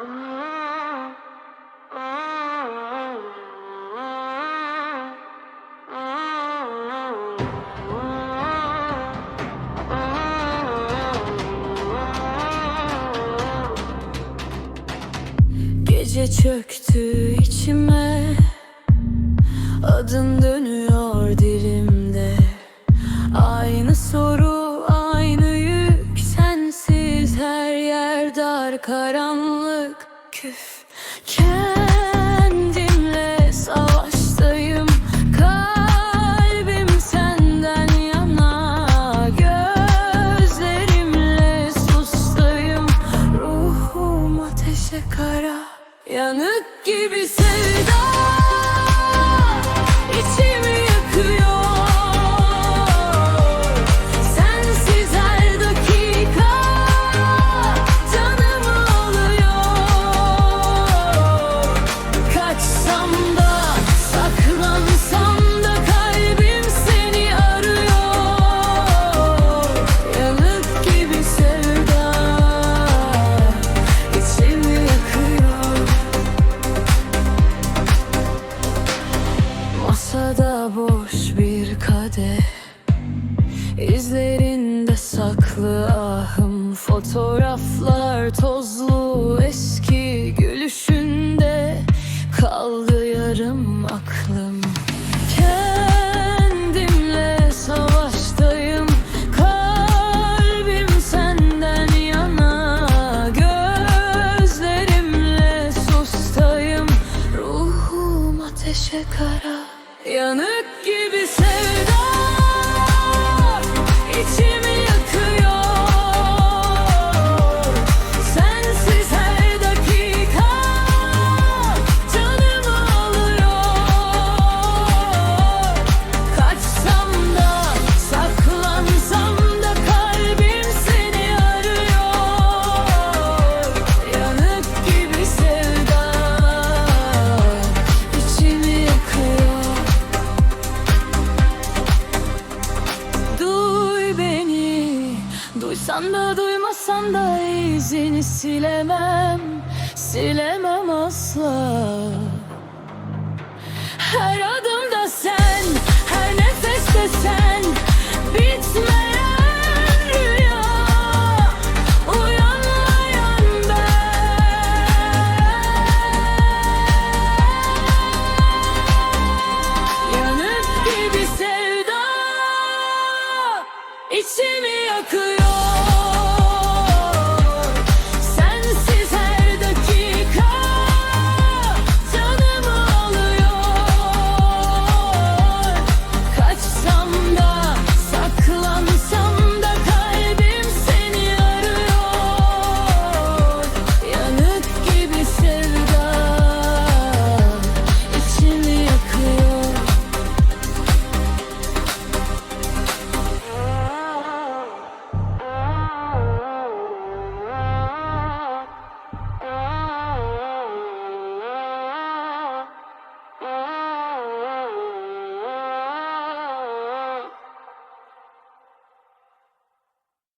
Gece çöktü içime Adın dönüyor dar karanlık. Küf. Kendimle savaştayım. Kalbim senden yana. Gözlerimle sustayım. Ruhum ateşe kara. Yanık gibi İzlerinde saklı ahım Fotoğraflar tozlu eski gülüşünde Kaldı yarım aklım. Kendimle savaştayım Kalbim senden yana Gözlerimle sustayım. Ruhum ateşe kara Yanık gibi sevda Duysan da duymasan da izini silemem Silemem asla. Her adımda sen Her nefeste sen Bitmeyen rüya Uyanmayan ben. Yanıp gibi sevda İçimi yakıyor.